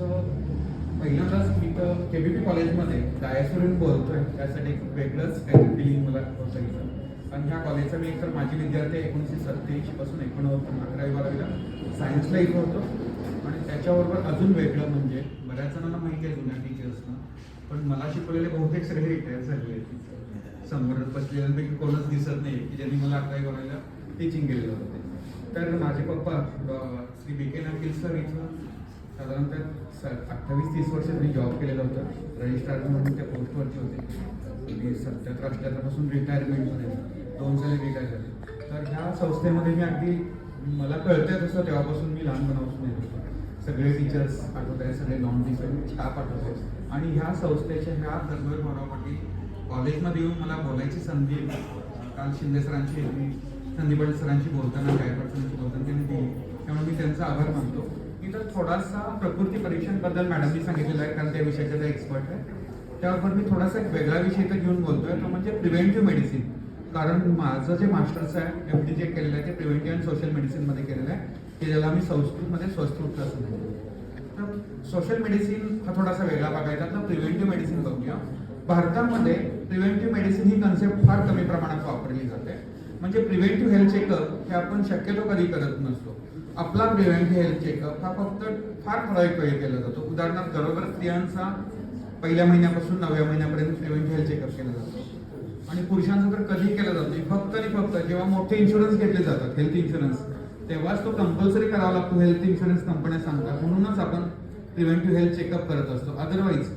तर पहिल्यांदाच मी तर के बी पी कॉलेजमध्ये डायसवरून बोलतोय. त्यासाठी एक वेगळंच काहीतरी फिलिंग मला होतं इथं. कारण ह्या कॉलेजचा मी एकतर माझी विद्यार्थी एकोणीसशे सत्त्याऐंशी पासून एकोणनव्वद अकरावी बारावीला सायन्सला इथं होतो. आणि त्याच्याबरोबर अजून वेगळं म्हणजे बऱ्याच जणांना माहिती आहे जुन्या टीचर्सना पण मला शिकवलेले बहुतेक सगळे रिटायर झालेले आहेत समोर बसलेल्यांपैकी कोणच दिसत नाही की ज्यांनी मला अकरावी बारावीला टीचिंग केलेलं होतं. तर माझे पप्पा श्री बी के नागील सर इथं साधारणतः स अठ्ठावीस तीस वर्ष त्यांनी जॉब केलेला होता. रजिस्ट्रार म्हणून त्या पोस्टवरती होते. म्हणजे मी सत्याहत्तर अठ्ठ्याहत्तरपासून रिटायरमेंटमध्ये दोन साली रिटायर झाले. तर ह्या संस्थेमध्ये मी अगदी मला कळतंय तसं तेव्हापासून मी लहानपणापासून येत होतो. सगळे टीचर्स आठवत आहे सगळे नॉन टीचर स्टाफ आठवत आहे आणि ह्या संस्थेच्या ह्या धर्मवीर भाऊराव कॉलेजमध्ये येऊन मला बोलायची संधी काल शिंदे सरांची मी संदीप पाटील सरांशी बोलताना गायकवाड बोलताना त्यांनी दिली. त्यामुळे मी त्यांचा आभार मानतो. तर थोडासा प्रकृती परीक्षांबद्दल मॅडमनी सांगितलेलं आहे कारण त्या विषयाचा एक्सपर्ट आहे त्यावर मी थोडासा एक वेगळा विषय इथं घेऊन बोलतोय तो म्हणजे प्रिव्हेंटिव्ह मेडिसिन कारण माझं जे मास्टर्स आहे एम डी जे केलेलं आहे ते प्रिव्हेंटिव्ह अँड सोशल मेडिसिनमध्ये केलेलं आहे की ज्याला आम्ही संस्कृतमध्ये स्वस्तृत असं म्हणतो. तर सोशल मेडिसिन हा थोडासा वेगळा भाग आहे. प्रिव्हेंटिव्ह मेडिसिन बघूया. भारतामध्ये प्रिव्हेंटिव्ह मेडिसिन ही कन्सेप्ट फार कमी प्रमाणात वापरली जाते. म्हणजे प्रिव्हेंटिव्ह हेल्थ चेकअप हे आपण शक्यतो कधी करत नसतो. आपला प्रिव्हेंटिव्ह हेल्थ चेकअप हा फक्त फार ठराविक वेळी केला जातो. उदाहरणार्थ गरोदर स्त्रियांचा पहिल्या महिन्यापासून नवव्या महिन्यापर्यंत प्रिव्हेंटिव्ह हेल्थ चेकअप केला जातो. आणि पुरुषांचा तर कधी केला जातो नाही. फक्त आणि फक्त जेव्हा मोठे इन्शुरन्स घेतले जातात हेल्थ इन्शुरन्स तेव्हाच तो कंपल्सरी करावा लागतो. हेल्थ इन्शुरन्स कंपन्या सांगतात. म्हणूनच आपण प्रिव्हेंटिव्ह हेल्थ चेकअप करत असतो. अदरवाईज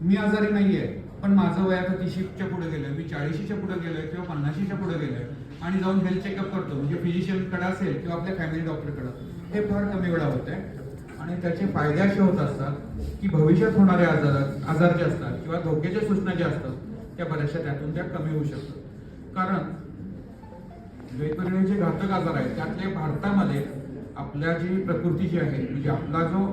मी आजारी नाहीये. पण माझं वय आता तीशीच्या पुढे गेलोय मी चाळीशीच्या पुढे गेलोय किंवा पन्नाशीच्या पुढे गेलोय. आणि जाऊन हेल्थ चेकअप करतो. म्हणजे फिजिशियनकडे असेल किंवा आपल्या फॅमिली डॉक्टरकडं हे फार कमी वेळा होत आहे आणि त्याचे फायदे असे होत असतात की भविष्यात होणारे आजार आजार जे असतात किंवा धोक्याच्या सूचना ज्या असतात त्या बऱ्याचशा त्यातून त्या कमी होऊ शकतात. कारण वेगवेगळे जे घातक आजार आहेत. त्यातले भारतामध्ये आपल्या जी प्रकृती जी आहे म्हणजे आपला जो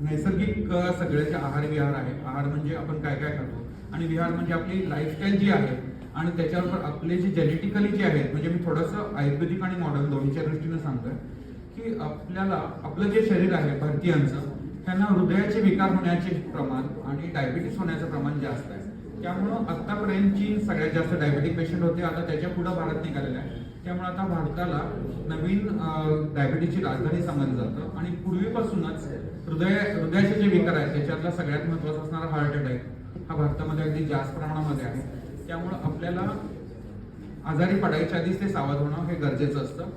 नैसर्गिक सगळ्याचे सगळे जे आहार विहार आहे आहार म्हणजे आपण काय काय खातो? आणि विहार म्हणजे आपली लाईफस्टाईल जी आहे आणि त्याच्यावर आपले जे जेनेटिकली जे आहेत म्हणजे मी थोडंसं आयुर्वेदिक आणि मॉडर्न दोन्हीच्या दृष्टीने सांगतोय की आपल्याला आपलं जे शरीर आहे भारतीयांचं त्यांना हृदयाचे विकार होण्याचे प्रमाण आणि डायबिटीस होण्याचं प्रमाण जास्त आहे. त्यामुळं आत्तापर्यंतची सगळ्यात जास्त डायबेटिक पेशंट होते. आता त्याच्या पुढे भारत निघालेला आहे. त्यामुळे आता भारताला नवीन डायबिटीसची राजधानी समजलं जातं. आणि पूर्वीपासूनच हृदय हृदयाचे जे विकार आहेत त्याच्यातला सगळ्यात महत्त्वाचा असणारा हार्ट अटॅक हा भारतामध्ये अगदी जास्त प्रमाणामध्ये आहे. त्यामुळं आपल्याला आजारी पडायच्या आधीच ते सावध होणं हे गरजेचं असतं.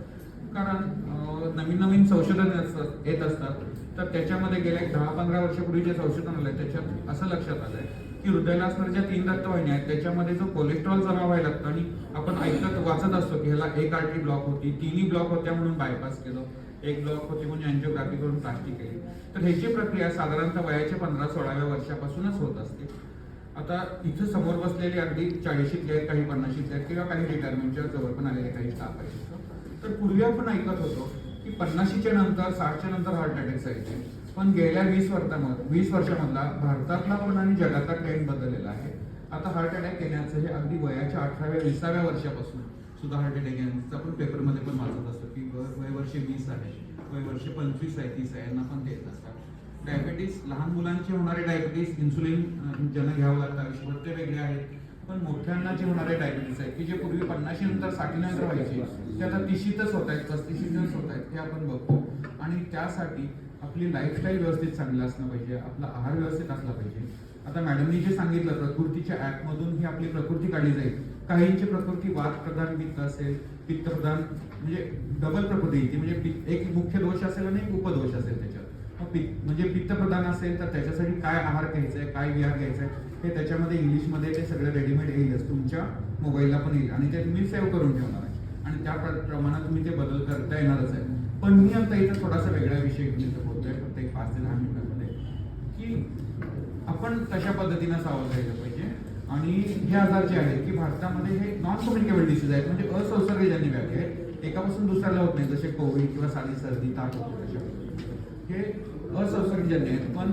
कारण नवीन नवीन संशोधन असतात येत असतात. तर त्याच्यामध्ये गेल्या एक दहा पंधरा वर्षापूर्वी जे संशोधन आलंय त्याच्यात असं लक्षात आलंय की हृदयाला असणाऱ्या ज्या तीन रक्तवाहिन्या आहेत त्याच्यामध्ये जो कोलेस्ट्रॉल जमा व्हायला लागतं आणि आपण ऐकत वाचत असतो की ह्याला एक आर्टरी ब्लॉक होती तिन्ही ब्लॉक होत्या म्हणून बायपास केलं. एक ब्लॉक होती म्हणून अँजिओग्राफी करून प्लास्टिक केली. तर ह्याची प्रक्रिया साधारणतः वयाच्या पंधरा सोळाव्या वर्षापासूनच होत असते. आता इथं समोर बसलेले अगदी चाळीशीतले आहेत काही पन्नाशीतले आहेत किंवा काही रिटायरमेंटच्या जवळ पण आलेले काही स्टाफ आहेत तर पूर्वी आपण ऐकत होतो की पन्नाशीच्या नंतर साठच्या नंतर हार्ट अटॅक यायचे पण गेल्या वीस वर्षामध्ये वीस वर्षामधला भारतातला पण आणि जगातला ट्रेंड बदललेला आहे. आता हार्ट अटॅक येण्याचं हे अगदी वयाच्या अठराव्या विसाव्या वर्षापासून सुद्धा हार्ट अटॅक येण्याचं आपण पेपरमध्ये पण वाचत असतो की वय वर्ष वीस आहे वय वर्ष पंचवीस आहे तीस आहे यांना पण देत डायबेटीस लहान मुलांचे होणारे डायबेटीस इन्सुलिन ज्यांना घ्यावं लागतं आयुष्यभर ते वेगळे आहेत. पण मोठ्यांना जे होणारे डायबिटीस आहेत की जे पूर्वी पन्नाशी नंतर साठी नंतर व्हायचे ते आता तिशीतच होत आहेत पस्तीशीतच होत आहेत हे आपण बघतो. आणि त्यासाठी आपली लाईफस्टाईल व्यवस्थित चांगलं असणं पाहिजे आपला आहार व्यवस्थित असला पाहिजे. आता मॅडमनी जे सांगितलं प्रकृतीच्या ॲपमधून ही आपली प्रकृती काढली जाईल. काहींची प्रकृती वाद प्रधान पित्त असेल पित्तप्रधान म्हणजे डबल प्रकृती म्हणजे एक मुख्य दोष असेल आणि एक उपदोष असेल त्याच्या म्हणजे पित्त प्रधान असेल तर त्याच्यासाठी काय आहार घ्यायचा आहे काय विहार घ्यायचा आहे हे त्याच्यामध्ये इंग्लिशमध्ये ते सगळं रेडीमेड येईलच तुमच्या मोबाईलला पण येईल. आणि ते तुम्ही सेव्ह करून ठेवणार आहे. आणि त्या प्र- प्रमाणात तुम्ही ते बदल करता येणारच आहे. पण मी आता इथं थोडासा वेगळा विषय घेऊन इथं बोलतोय फक्त एक पाच ते दहा मिनिटांमध्ये की आपण कशा पद्धतीनं सावध राहिलं पाहिजे? आणि हे आजार जे आहेत की भारतामध्ये हे नॉन कम्युनिकेबल डिसीज आहेत म्हणजे असंसर्गजन्य व्याधी आहेत. एकापासून दुसऱ्याला होत नाही जसे कोविड किंवा साधी सर्दी ताप होतो त्याच्यामध्ये. हे असंसर्गजन्य आहेत पण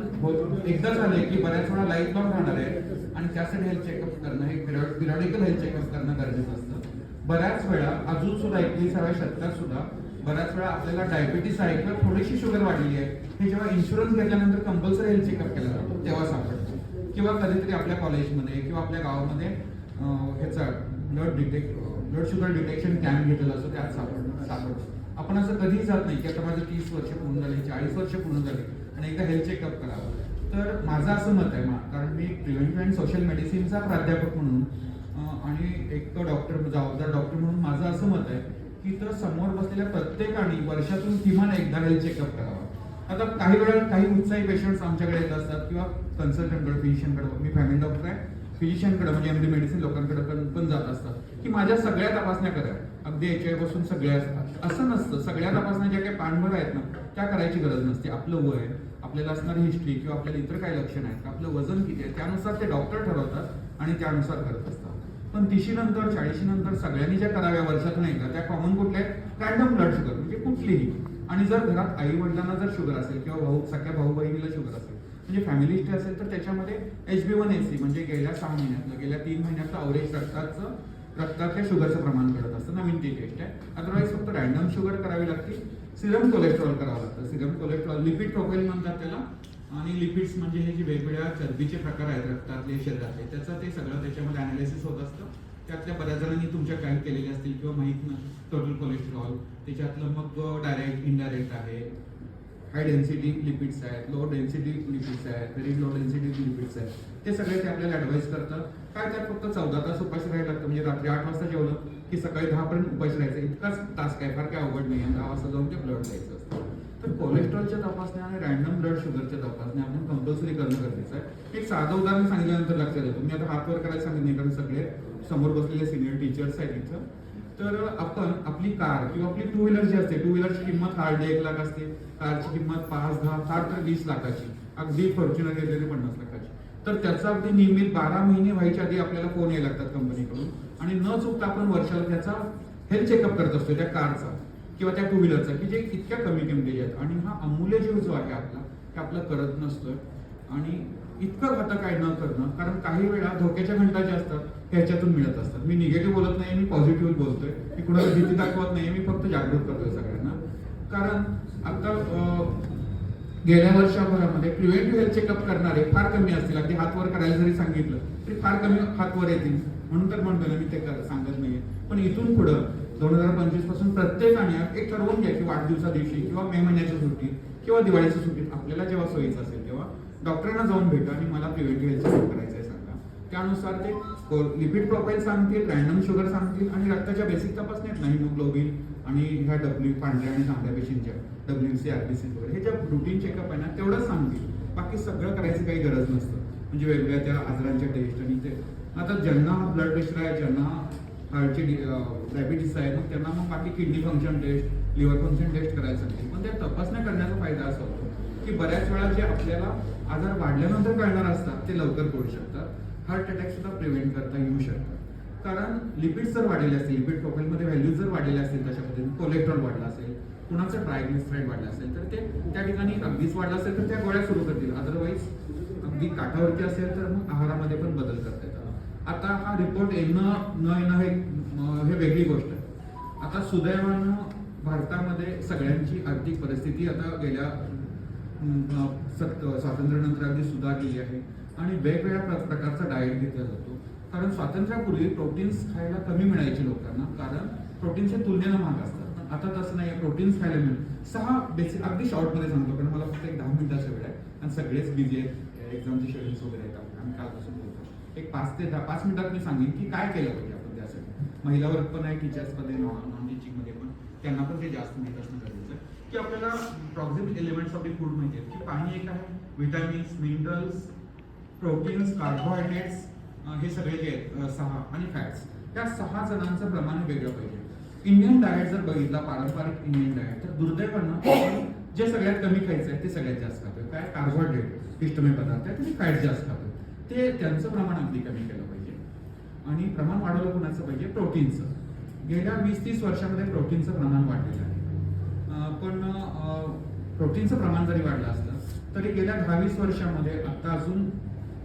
एकदा झालंय की बऱ्याच वेळा लाईफ लॉंग राहणार आहे आणि त्यासाठी हेल्थ चेकअप करणं हे पिरियॉडिकल हेल्थ चेकअप करणं गरजेचं असतं. बऱ्याच वेळा अजून सुद्धा एकविसाव्या शतकात सुद्धा बऱ्याच वेळा आपल्याला डायबिटीस आहे किंवा थोडीशी शुगर वाढलेली आहे हे जेव्हा इन्शुरन्स घेतल्यानंतर कंपल्सरी हेल्थ चेकअप केला जातो तेव्हा सापडतो. किंवा कधीतरी आपल्या कॉलेजमध्ये किंवा आपल्या गावामध्ये ह्याचा blood detect blood sugar detection camp घेतलेला असतो त्यात सापड सापडतो. आपण असं कधीही जात नाही की आता माझं तीस वर्ष पूर्ण झाले चाळीस वर्ष पूर्ण झाले आणि एकदा हेल्थ चेकअप करावं. तर माझं असं मत आहे मा- कारण मी प्रिव्हेंटिव्ह अँड सोशल मेडिसिनचा प्राध्यापक म्हणून आणि एक डॉक्टर जबाबदार डॉक्टर म्हणून माझं असं मत आहे की तर समोर बसलेल्या प्रत्येकाने वर्षातून किमान एकदा हेल्थ चेकअप करावा. आता काही वेळा काही उत्साही पेशंट्स आमच्याकडे येत असतात किंवा कन्सल्टंटकडे फिजिशियनकडे मी फॅमिली डॉक्टर आहे. फिजिशियनकडे म्हणजे एमडी मेडिसिन लोकांकडे पण पण जात असतात की माझ्या सगळ्या तपासण्या करा. अगदी एच आयपासून सगळ्या असतात. असं नसतं. सगळ्या तपासण्या ज्या काही पानभर आहेत ना त्या करायची गरज नसते. आपलं वय आपल्याला असणारी हिस्ट्री किंवा आपल्याला इतर काही लक्षण आहेत आपलं वजन किती आहे त्यानुसार ते डॉक्टर ठरवतात आणि त्यानुसार करत असतात. पण तीशी नंतर चाळीशी नंतर सगळ्यांनी ज्या कराव्या वर्षात नाही का त्या कॉमन कुठल्या आहेत? रॅन्डम ब्लड शुगर म्हणजे कुठलीही. आणि जर घरात आई वडिलांना जर शुगर असेल किंवा भाऊ सगळ्या भाऊ बहिणीला शुगर असेल म्हणजे फॅमिली हिस्ट्री असेल तर त्याच्यामध्ये H B one S C म्हणजे गेल्या सहा महिन्यातलं गेल्या तीन महिन्यातलं अवरेज रक्ताचं रक्तातल्या शुगरचं प्रमाण कळत असतं. नवीन ती टेस्ट आहे. अदरवाईज फक्त रॅन्डम शुगर करावी लागते. सिरम कोलेस्ट्रॉल करावं लागतं. सिरम कोलेस्ट्रॉल लिपिड प्रोफाईल म्हणतात त्याला. आणि लिपिड्स म्हणजे हे जे वेगवेगळ्या चरबीचे प्रकार आहेत रक्तातले शरीरातले त्याचं ते सगळं त्याच्यामध्ये अनालिसिस होत असतं. त्यातल्या बऱ्याच जणांनी तुमच्या काही केलेले असतील किंवा माहीत नाही टोटल कोलेस्ट्रॉल त्याच्यातलं मग डायरेक्ट इनडायरेक्ट आहे. हाय डेन्सिटी लिपिड्स आहेत लो डेन्सिटी लिपिड्स आहेत व्हेरी लो डेन्सिटी लिपिड्स आहेत. ते सगळे ते आपल्याला ॲडवाईस करतात. काय त्यात फक्त चौदा तास उपाशी राहायला लागतं म्हणजे रात्री आठ वाजता जेवलं की सकाळी दहापर्यंत उपाशी राहायचं. इतकाच टास्क आहे फार काय अवघड नाही. दहा वाजता जाऊन ते ब्लड द्यायचं असतं. तर कोलेस्ट्रॉलच्या तपासण्या आणि रॅन्डम ब्लड शुगरच्या तपासण्या आपण कंपल्सरी करणं गरजेचं आहे. एक साधं उदाहरण सांगितल्यानंतर लक्षात येतं. मी आता हात वर करायला सांगितलं नाही कारण सगळे समोर बसलेले सिनियर टीचर्स आहेत इथं. तर आपण आपली कार किंवा आपली टू व्हीलर जी असते टू व्हीलरची किंमत हार्डली एक लाख असते. कारची किंमत पाच दहा साठ तर वीस लाखाची. अगदी फॉर्च्युनर घेतलेली पन्नास लाखाची. तर त्याचा अगदी नियमित बारा महिने व्हायच्या आधी आपल्याला फोन यायला लागतात कंपनीकडून आणि न चुकता आपण वर्षाला त्याचा हेल्थ चेकअप करत असतो त्या कारचा किंवा त्या टू व्हीलरचा की जे इतक्या कमी किमतीचे आहेत. आणि हा अमूल्य जीव जो आहे आपला ते आपलं करत नसतोय. आणि इतकं घातक आहे न करणं कारण काही वेळा धोक्याच्या घंटा ज्या असतात त्याच्यातून मिळत असतात. मी निगेटिव्ह बोलत नाही मी पॉझिटिव्ह बोलतोय. मी कुणाला भीती दाखवत नाही मी फक्त जागृत करतोय सगळ्यांना. कारण आता गेल्या वर्षभरामध्ये प्रिव्हेंटिव्ह हेल्थ चेकअप करणारे फार कमी असतील. अगदी हातवर करायला जरी सांगितलं तरी फार कमी हातवर येतील. म्हणून तर म्हणतो मी ते कर- सांगत नाहीये. पण इथून पुढं दोन हजार पंचवीसपासून प्रत्येकाने एक ठरवून घ्या की वाढदिवसा दिवशी किंवा मे महिन्याच्या सुट्टीत किंवा दिवाळीच्या सुट्टीत आपल्याला जेव्हा सोयीचं असेल डॉक्टरांना जाऊन भेटा आणि मला प्रिव्हेंटिव्ह हेल्थ चेकअप करायचं आहे सांगा. त्यानुसार ते लिपिड प्रोफाईल सांगतील रॅन्डम शुगर सांगतील आणि रक्ताच्या बेसिक तपासण्यात नाही हिमोग्लोबिन आणि ह्या डब्ल्यू पांढऱ्या आणि तांबड्या पेशींच्या डब्ल्यू सी आरबीसी वगैरे हे ज्या रुटीन चेकअप आहे ना तेवढंच सांगतील. बाकी सगळं करायची काही गरज नसतं. म्हणजे वेगवेगळ्या त्या आजारांच्या टेस्ट आणि ते. आता ज्यांना ब्लड प्रेशर आहे ज्यांना हार्टचे डायबिटीस आहे मग त्यांना मग बाकी kidney function test liver function test करायचं नाही. पण त्या तपासण्या करण्याचा फायदा असा होतो की बऱ्याच वेळा जे आपल्याला आजार वाढल्यानंतर कळणार असतात ते लवकर करू शकतात. हार्ट अटॅक सुद्धा प्रिव्हेंट करता येऊ शकतात. कारण लिपिड जर वाढलेले असतील लिपिड प्रोफाईलमध्ये व्हॅल्यूज जर वाढलेले असतील त्याच्यामध्ये कोलेस्ट्रॉल वाढला असेल कुणाचं ट्रायग्लिसराईड वाढला असेल तर ते त्या ठिकाणी अगदीच वाढलं असेल तर त्या गोळ्या सुरू करतील. अदरवाईज अगदी काठावरती असेल तर मग आहारामध्ये पण बदल करता येतात. आता हा रिपोर्ट येणं न येणं हे हे वेगळी गोष्ट आहे. आता सुदैवानं भारतामध्ये सगळ्यांची आर्थिक परिस्थिती आता गेल्या अं, स्वातंत्र्यानंतर अगदी सुधारलेली आहे. आणि वेगवेगळ्या प्रकारचा डाएट घेतला जातो. कारण स्वातंत्र्यापूर्वी प्रोटीन्स खायला कमी मिळायचे लोकांना. कारण प्रोटीन्स हे तुलनेनं महाग असतात. पण आता तसं नाही प्रोटीन्स खायला मिळेल. सहा बेसिक अगदी शॉर्टमध्ये सांगतो. कारण मला फक्त एक दहा मिनिटाचा वेळ आहे. आणि सगळेच बिझी आहेत. एक्झामचे शेड्यूल्स वगैरे आहेत. आम्ही कालपासून बोलतो. एक पाच ते दहा पाच मिनिटात मी सांगेन की काय केलं पाहिजे आपण त्यासाठी. महिला वर्ग पण आहे टीचर्समध्ये नॉन नॉन टीचिंगमध्ये पण. त्यांना पण ते जास्त माहीत असणार की आपल्याला proximate elements of the food माहिती आहेत. की पाणी एक आहे विटॅमिन्स मिनरल्स प्रोटीन्स कार्बोहायड्रेट्स हे सगळे जे आहेत सहा आणि फॅट्स त्या सहा जणांचं प्रमाण वेगळं पाहिजे. इंडियन डाएट जर बघितला पारंपरिक इंडियन डाएट तर दुर्दैवानं आपण जे सगळ्यात कमी खायचं आहे ते सगळ्यात जास्त खातो. काय? कार्बोहायड्रेट पिष्टमय पदार्थ आहे ते फॅट जास्त खातो. ते त्यांचं प्रमाण अगदी कमी केलं पाहिजे. आणि प्रमाण वाढवलं कोणाचं पाहिजे? प्रोटीनचं गेल्या वीस तीस वर्षामध्ये प्रोटीनचं प्रमाण वाढलेलं आहे. पण प्रोटीनचं प्रमाण जरी वाढलं असलं तरी गेल्या दहा वीस वर्षामध्ये आता अजून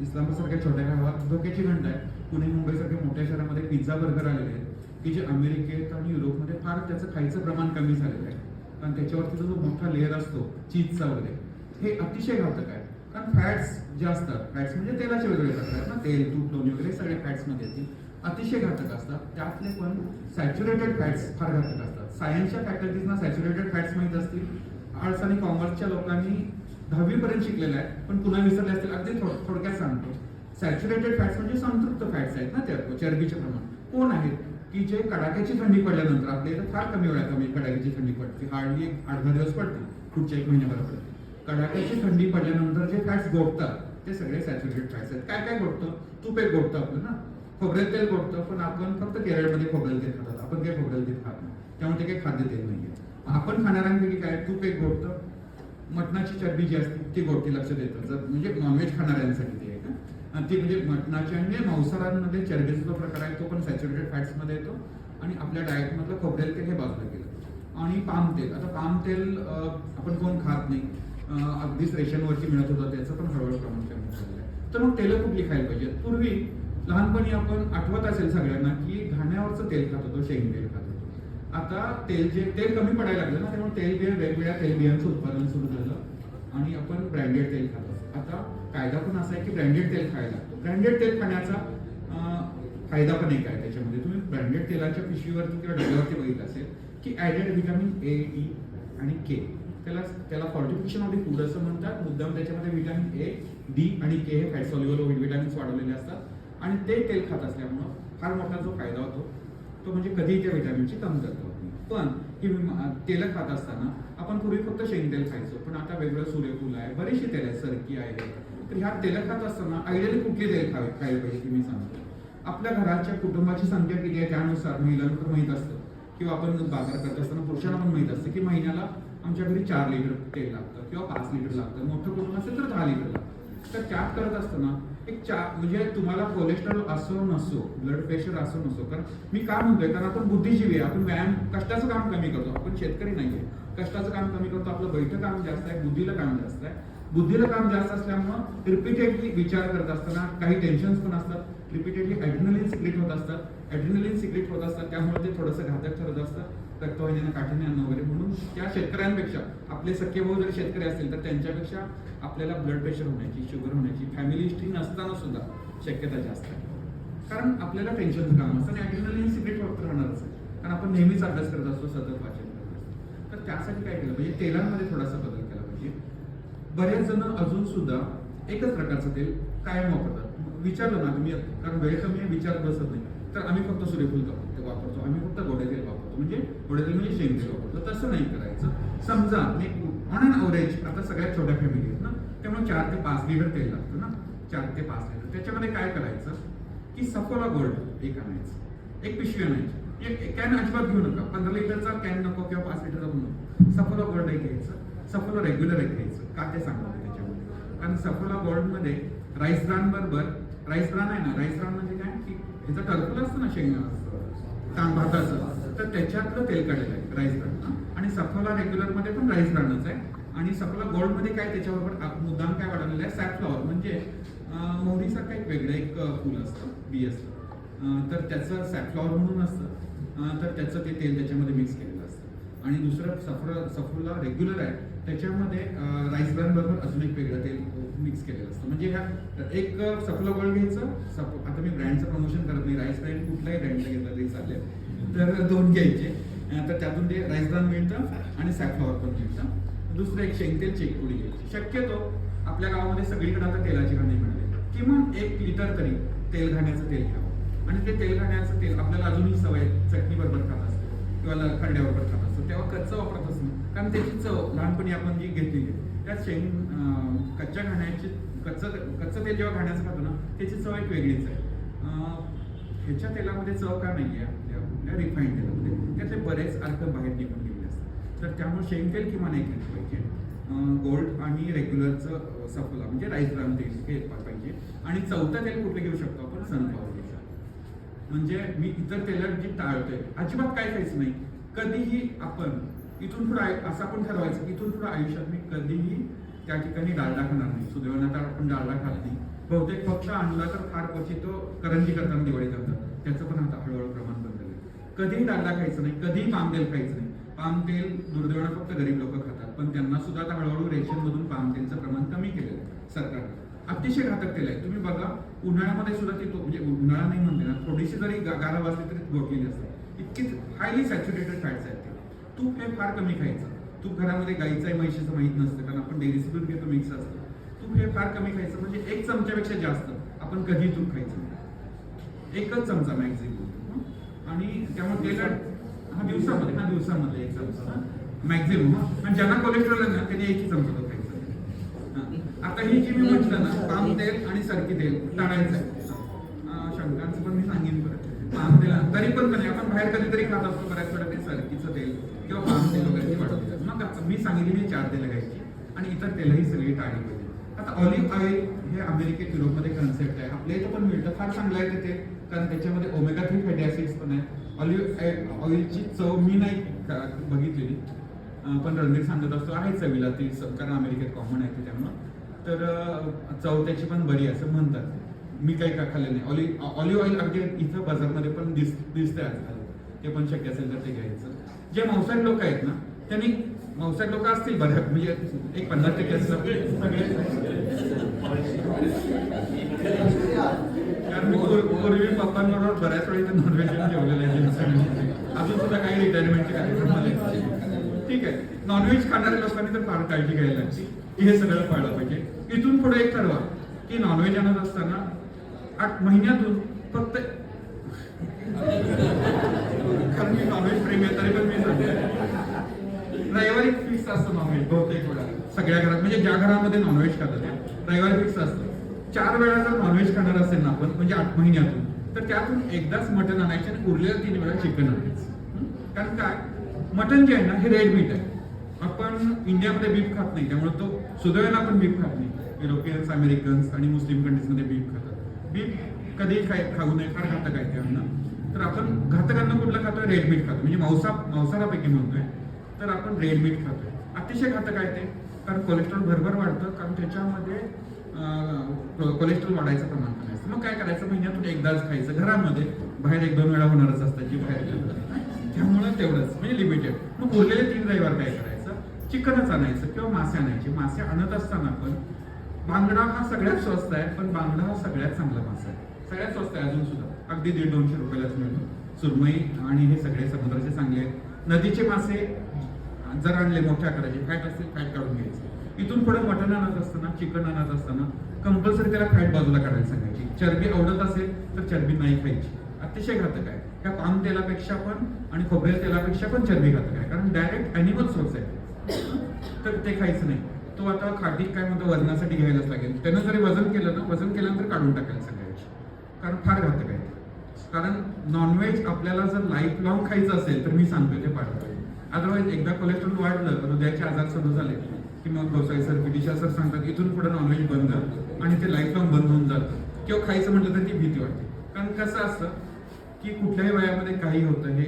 इस्लामासारख्या छोट्या गावात धोक्याची घंटा आहे. पुणे मुंबईसारख्या मोठ्या शहरामध्ये पिझ्झा बर्गर आलेले आहेत की जे अमेरिकेत आणि युरोपमध्ये फार त्याचं खायचं प्रमाण कमी झालेलं आहे. कारण त्याच्यावरती जो मोठा लेअर असतो चीजचा वगैरे हे अतिशय घातक आहे. कारण फॅट्स जे असतात फॅट्स म्हणजे तेलाचे वेगवेगळे असतात ना तेल तूप लोणी वगैरे सगळे फॅट्समध्ये येतील. अतिशय घातक असतात. त्यातले पण सॅच्युरेटेड फॅट्स फार घातक असतात. सायन्सच्या फॅकल्टीजना सॅच्युरेटेड फॅट्स माहीत असतील. आर्ट्स आणि कॉमर्सच्या लोकांनी दहावीपर्यंत शिकलेलं आहे पण पुन्हा विसरले असतील. अगदी थोड- थोडक्यात सांगतो. सॅच्युरेटेड फॅट्स म्हणजे संतृप्त फॅट्स आहेत ना त्या चरबीचे प्रमाण कोण आहेत? की जे कडाक्याची थंडी पडल्यानंतर आपल्या इथं फार कमी वेळा कमी कडाक्याची थंडी पडते. हार्डली एक आठ दहा दिवस पडते पुढच्या एक महिन्याभर पडते. कडाक्याची थंडी पडल्यानंतर जे फॅट्स गोठतात ते सगळे सॅच्युरेटेड फॅट्स आहेत. काय काय गोठतं? तूप एक गोठतं आपलं ना. खोबरेल तेल गोठतं पण आपण फक्त केरळमध्ये खोबरेल तेल खातात. आपण काही खोबरेल तेल खात नाही. त्यामुळे ते काही खाद्य तेल नाहीये. आपण खाणाऱ्यांपैकी काय? तूप एक गोठतं मटणाची चरबी जी असते ती गोष्टी लक्षात येतं जर म्हणजे नॉनव्हेज खाणाऱ्यांसाठी ते आहे का? आणि ती म्हणजे मटणाची आणि म्हणजे मांसाहारांमध्ये चरबीचा जो प्रकार आहे तो पण सॅच्युरेटेड फॅट्समध्ये येतो. आणि आपल्या डाएटमधलं खोबरेल तेल हे बाजूला गेलं आणि पाम तेल. आता पाम तेल आपण कोण खात नाही. अगदीच रेशनवरती मिळत होतं त्याचं पण हळूहळू प्रमाण कमी झालेलं आहे. तर मग तेलं कुठली खायला पाहिजे? पूर्वी लहानपणी आपण आठवत असेल सगळ्यांना की घाण्यावरचं तेल खात होतो शेंग तेल खात होतो. आता तेल जे तेल कमी पडायला लागलं ना त्यामुळे तेल बिया वेगवेगळ्या तेलबियांचं उत्पादन सुरू झालं आणि आपण ब्रँडेड तेल खातो आता कायदा पण असा आहे की ब्रँडेड तेल खायला लागतो. ब्रँडेड तेल खाण्याचा फायदा पण एक आहे त्याच्यामध्ये. तुम्ही ब्रँडेड तेलाच्या पिशवीवरती किंवा डब्यावरती बघितलं असेल की ॲडेड व्हिटॅमिन ए डी आणि के त्याला त्याला फॉर्टिफिकेशन ऑफ फूड असं म्हणतात. मुद्दाम त्याच्यामध्ये व्हिटॅमिन ए डी आणि के हे फॅट सॉल्युबल व्हिटॅमिन्स वाढवलेले असतात. आणि ते तेल खात असल्यामुळं फार मोठा जो फायदा होतो तो म्हणजे कधीही त्या व्हिटॅमिनची कमतरता होत नाही पण ही तेलं खात असताना आपण पूर्वी फक्त शेंगतेल खायचो पण आता वेगळं सूर्यफूल आहे बरीचशी तेल आहेत सरकी आहे. तर ह्या तेलं खात असताना आयडियली कुठली तेल खावे खायला पाहिजे की मी सांगतो. आपल्या घराच्या कुटुंबाची संख्या किती आहे त्यानुसार महिलांना तर माहीत असतं. किंवा आपण बाजार करत असताना पुरुषांना पण माहीत असतं की महिन्याला आमच्या घरी चार लिटर तेल लागतं किंवा पाच लिटर लागतं. मोठं कुटुंब असेल तर दहा लिटर लागतं. तर त्यात करत असताना एक चा म्हणजे तुम्हाला कोलेस्ट्रॉल असो नसो ब्लड प्रेशर असो नसो कारण मी काय म्हणतोय कारण आपण बुद्धिजीवी आहे आपण व्यायाम कष्टाचं काम कमी करतो आपण शेतकरी नाहीये कष्टाचं काम कमी करतो आपलं बैठं काम जास्त आहे बुद्धीला काम जास्त आहे. बुद्धीला काम जास्त असल्यामुळं रिपीटेडली विचार करत असताना काही टेन्शन्स पण असतात रिपीटेडली ॲड्रिनलिन सिक्रेट होत असतात. ॲड्रिनलिन सिक्रेट होत असतात त्यामुळे ते थोडंसं घातक ठरत असतं. रक्तवाहिन्यांना काठीने आणणं वगैरे म्हणून त्या शेतकऱ्यांपेक्षा आपले सख्खे भाऊ जरी शेतकरी असतील तर त्यांच्यापेक्षा आपल्याला ब्लड प्रेशर होण्याची शुगर होण्याची फॅमिली हिस्ट्री नसताना सुद्धा शक्यता जास्त आहे. कारण आपल्याला टेन्शनचं काम असतं आणि ॲड्रिनलिन सिक्रेट होत राहणारच आहे. कारण आपण नेहमीच अभ्यास करत असतो सतत वाचन करत असतो. तर त्यासाठी काय केलं पाहिजे? तेलांमध्ये थोडासा बदल केला पाहिजे. बरेच जण अजून सुद्धा एकच प्रकारचं तेल कायम वापरतात. विचारलं ना तुम्ही? कारण वेळ कमी आहे बसत नाही. तर आम्ही फक्त सूर्यफूल ते वापरतो. आम्ही फक्त गोडेतेल वापरतो. म्हणजे गोडेतेल म्हणजे शेंगतेल वापरतो. तसं नाही करायचं. समजा ऑन अँड अवरेज आता सगळ्यात छोट्या फॅमिली आहेत ना त्यामुळे चार ते पाच लिटर तेल लागतं ना. चार ते पाच लिटर. त्याच्यामध्ये काय करायचं की सफोला गोल्ड एक आणायचं. एक पिशवी आणायची. एक कॅन अजिबात घेऊ नका. पंधरा लिटरचा कॅन नको किंवा पाच लिटरचा पण नको. सफोला गोल्ड एक घ्यायचं. सफोला रेग्युलर एक घ्यायचं. का ते सांगतो त्याच्यामध्ये. कारण सफोला गोल्डमध्ये राईस ब्रान बरोबर राईस ब्रान आहे ना राईस ब्रान म्हणजे ह्याचं टरफल असतं ना शेंगा तांब भाताचं तर त्याच्यातलं तेल काढलेलं आहे राईस ब्रँड आणि सफोला रेग्युलरमध्ये पण राईस ब्रँडच आहे. आणि सफोला गोल्डमध्ये काय त्याच्याबरोबर मुद्दाम काय वाढवलेलं आहे? सॅफ्लॉवर म्हणजे मोहरीसारखं एक वेगळं एक फूल असतं बी असतं तर त्याचं सॅफ्लॉवर म्हणून असतं. तर त्याचं ते तेल त्याच्यामध्ये मिक्स केलेलं असतं. आणि दुसरं सफर सफोला रेग्युलर आहे. त्याच्यामध्ये राईस ब्रान बरोबर अजून एक वेगळं तेल मिक्स केलेलं असतं. म्हणजे ह्या एक सफोला गोल्ड घ्यायचं सप आता मी ब्रँडचं प्रमोशन करत नाही राईस ब्रँड कुठल्याही ब्रँडचं घेतलं तरी चालेल. तर दोन घ्यायचे. तर त्यातून ते राईस ब्रान मिळतं आणि सॅफ्लॉवर पण मिळतं. दुसरं एक शेंगतेल चेकपुडी घ्यायची. शक्यतो आपल्या गावामध्ये सगळीकडे आता तेलाची घाणी मिळते किमान एक लिटर तरी तेल घाण्याचं तेल घ्यावं. आणि ते तेल घाण्याचं तेल आपल्याला अजूनही सवय चटणी बरोबर खात असतो किंवा खरड्याबरोबर खात असतो. तेव्हा कच्चं वापरत असतो कारण त्याची चव लहानपणी आपण जी घेतलेली आहे त्यात शेंग कच्च्या खाण्याची कच्चं कच्चं तेल जेव्हा खाण्याचं खातो ना त्याची चव एक वेगळीच आहे. ह्याच्या तेलामध्ये चव का नाही आहे आपल्या कुठल्या रिफाईंड तेलामध्ये? त्यातले बरेच अर्क बाहेर निघून गेलेले असतात. तर त्यामुळे शेंगतेल किमान एक घेतलं पाहिजे. गोल्ड आणि रेग्युलरचं सफोला म्हणजे राईस ब्राऊन तेल हे पाहिजे. आणि चौथं तेल कुठलं घेऊ शकतो आपण? सनफ्लॉवर घेऊ शकतो म्हणजे मी इतर तेलात जी टाळतोय अजिबात काय खायचं नाही. कधीही आपण इथून पुढे असं आपण ठरवायचं की इथून पुढे आयुष्यात मी कधीही त्या ठिकाणी डालडा खाणार नाही. सुदैवानं तर आपण डालडा खात नाही. बहुतेक फक्त आणला तर फार क्वचित तो करंजी करताना दिवाळी करतात. त्याचं पण आता हळूहळू प्रमाण बदललं कधीही डालडा खायचं नाही कधीही पामतेल खायचं नाही. पाम तेल दुर्दैवानं फक्त गरीब लोक खातात. पण त्यांना सुद्धा आता हळूहळू रेशनमधून पाम तेलचं प्रमाण कमी केलेलं आहे सरकारने अतिशय घातक तेल आहे. तुम्ही बघा उन्हाळ्यामध्ये सुद्धा ती तो- म्हणजे उन्हाळा नाही म्हणते ना थोडीशी जरी गारा वाजली तरी गोठलेली असते. इतकी हायली सॅच्युरेटेड फॅट्स आहेत ते. तूप हे फार कमी खायचं. तूप घरामध्ये गाईचं आहे म्हैशीचं माहीत नसतं कारण आपण डेअरीचं दूध घेतो मिक्स असतं. तूप हे फार कमी खायचं म्हणजे एक चमच्यापेक्षा जास्त आपण कधी तूप खायचं एकच चमचा मॅक्झिमम आणि त्यामुळे तेल हा दिवसामध्ये हा दिवसामध्ये एक चमचा. मॅक्झिमम आणि ज्यांना कोलेस्ट्रॉल आहे ना त्यांनी एकही चमचा तो खायचा आता ही जी मी म्हटलं ना पाम तेल आणि सरकी तेल टाळायचं आहे. शंकांचं पण मी सांगेन परत. पाम तेल तरी पण नाही आपण बाहेर कधीतरी खात असतो बऱ्याच वेळा. किंवा पाम तेल वगैरे मग मी सांगितलेली चार तेलं घ्यायची आणि इतर तेलही सगळी टाळली पाहिजे. आता ऑलिव्ह ऑइल हे अमेरिकेत युरोपमध्ये कन्सेप्ट आहे. आपल्या इथं पण मिळतं. फार चांगलं आहे ते कारण त्याच्यामध्ये ओमेगा थ्री फॅटी ऍसिड्स पण आहेत. ऑलिव्ह ऑइलची eh, चव मी नाही का- बघितलेली. पण रणधीर सांगत असतो आहे चवीला ती कारण अमेरिकेत कॉमन आहे त्याच्यामुळं. तर चव त्याची पण बरी असं म्हणतात. मी काही का खाल्लं नाही. ऑलिव्ह ऑलिव्ह ऑइल अगदी इथं बाजारमध्ये पण दिस दिसतंय आजकाल. ते पण शक्य असेल तर ते घ्यायचं. जे मांसाहारी लोक आहेत ना त्यांनी मांसाहारी लोक असतील बऱ्या म्हणजे एक पन्नास टक्के असलं कारण मी पूर्वी पप्पांबरोबर बऱ्याच वेळी ते नॉनव्हेज जेवलेलं आहे अजून सुद्धा काही रिटायरमेंटचे कार्यक्रम आले ठीक आहे. नॉनव्हेज खाणाऱ्या लोकांनी तर फार काळजी घ्यायला लागते. हे सगळं पाळलं पाहिजे. इथून पुढे एक ठरवा की नॉनव्हेज आणत असताना आठ महिन्यातून फक्त कारण मी नॉनव्हेज प्रेमी आहे तरी पण मी रविवारी फिक्स असतं नॉनव्हेज बहुतेक वेळा. सगळ्या घरात. म्हणजे ज्या घरामध्ये नॉनव्हेज खातात रविवारी फिक्स असतं. चार वेळा जर नॉनव्हेज खाणार असेल ना आपण म्हणजे आठ महिन्यातून तर त्यातून एकदाच मटण आणायचे आणि उरलेल्या तीन वेळा चिकन आणायचं. कारण काय? मटण जे आहे ना हे रेड मीट आहे. आपण इंडियामध्ये बीफ खात नाही त्यामुळे तो सुदैवानं आपण बीफ खात नाही. युरोपियन्स अमेरिकन्स आणि मुस्लिम कंट्रीजमध्ये बीफ खातात. बीफ कधीही खाय खाऊ नये फार घातक आहे ते अन्न. तर आपण घातक अन्न कुठलं खातोय? रेड मीट खातो म्हणजे मांसा मांसाहारापैकी म्हणतोय. तर आपण रेड मीट खातोय. अतिशय घातक आहे ते. कारण कोलेस्ट्रॉल भरभर वाढतं. कारण त्याच्यामध्ये कोलेस्ट्रॉल वाढायचं प्रमाण कमी असतं. मग काय करायचं? महिन्यातून एकदाच खायचं. घरामध्ये बाहेर एक दोन वेळा होणारच असतात जी बाहेर त्यामुळं तेवढंच. म्हणजे लिमिटेड मग उरलेले तीन रविवार काय करायचं? चिकनच आणायचं किंवा मासे आणायचे. मासे आणत असताना पण बांगडा हा सगळ्यात स्वस्त आहे. पण बांगडा हा सगळ्यात चांगला मासा आहे. सगळ्यात स्वस्त आहे अजून सुद्धा. अगदी दीड दोनशे रुपयालाच मिळतो. सुरमई आणि हे सगळे समुद्राचे चांगले आहेत. नदीचे मासे जर आणले मोठ्या आकाराचे फॅट असतील फॅट काढून घ्यायचे. इथून पुढे मटण आणत असताना चिकन आणत असताना कंपल्सरी त्याला फॅट बाजूला काढायला सांगायची. चरबी आवडत असेल तर चरबी नाही खायची. अतिशय घातक आहे. त्या पाम तेलापेक्षा पण आणि खोबरेल तेलापेक्षा पण चरबी घातक आहे. कारण डायरेक्ट अॅनिमल सोर्स आहे. तर ते खायचं नाही. तो आता खाटीक काय म्हणतो वजनासाठी घ्यायलाच लागेल. त्यानं जरी वजन केलं ना वजन केल्यानंतर काढून टाकायला सांगायची. कारण फार घातक आहे. कारण नॉनव्हेज आपल्याला जर लाईफ लॉंग खायचं असेल तर मी सांगतो ते पाळलं अदरवाईज एकदा कोलेस्ट्रॉल वाढलं हृदयाचे आजार सुरू झाले. की मग गोसाई सर विदिशा सर सांगतात इथून पुढे नॉनव्हेज बंद. आणि ते लाईफ लॉंग बंद होऊन जातं. किंवा खायचं म्हटलं तर ती भीती वाटते. कारण कसं असतं की कुठल्याही वयामध्ये काही होतं हे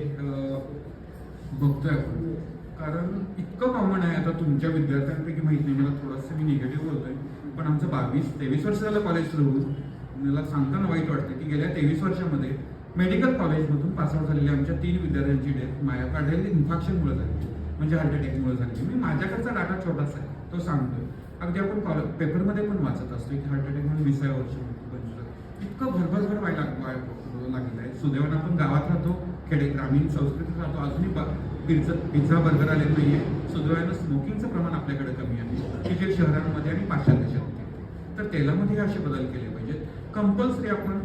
बघतोय आपण. कारण इतकं कॉमन आहे आता तुमच्या विद्यार्थ्यांपैकी माहिती नाही मला थोडंसं मी निगेटिव्ह बोलतोय. पण आमचं बावीस तेवीस वर्ष झालं कॉलेज सुरू. होऊन मला सांगताना वाईट वाटतं की गेल्या तेवीस वर्षामध्ये मेडिकल कॉलेजमधून पासआउट झालेल्या आमच्या तीन विद्यार्थ्यांची डेथ मायोकार्डियल इन्फेक्शनमुळे झाली. म्हणजे हार्ट अटॅकमुळे झाली. मी माझ्याकडचा डाटा छोटासा आहे तो सांगतोय. अगदी आपण कॉल पेपरमध्ये पण वाचत असतो की हार्ट अटॅक म्हणून विसाव्या वर्षी पंचवीस इतकं भरभर भर व्हायला वाय- लागलेलं आहे. सुदैवानं आपण गावात राहतो खेडे ग्रामीण संस्कृतीत राहतो अजूनही पिझ्झा पिझ्झा बर्गर आले नाहीये. सुदैवानं स्मोकिंगचं प्रमाण आपल्याकडे कमी आहे. की जे शहरांमध्ये आणि पाश्चात्य देशात तर तेलामध्ये असे बदल केले पाहिजेत. कंपल्सरी आपण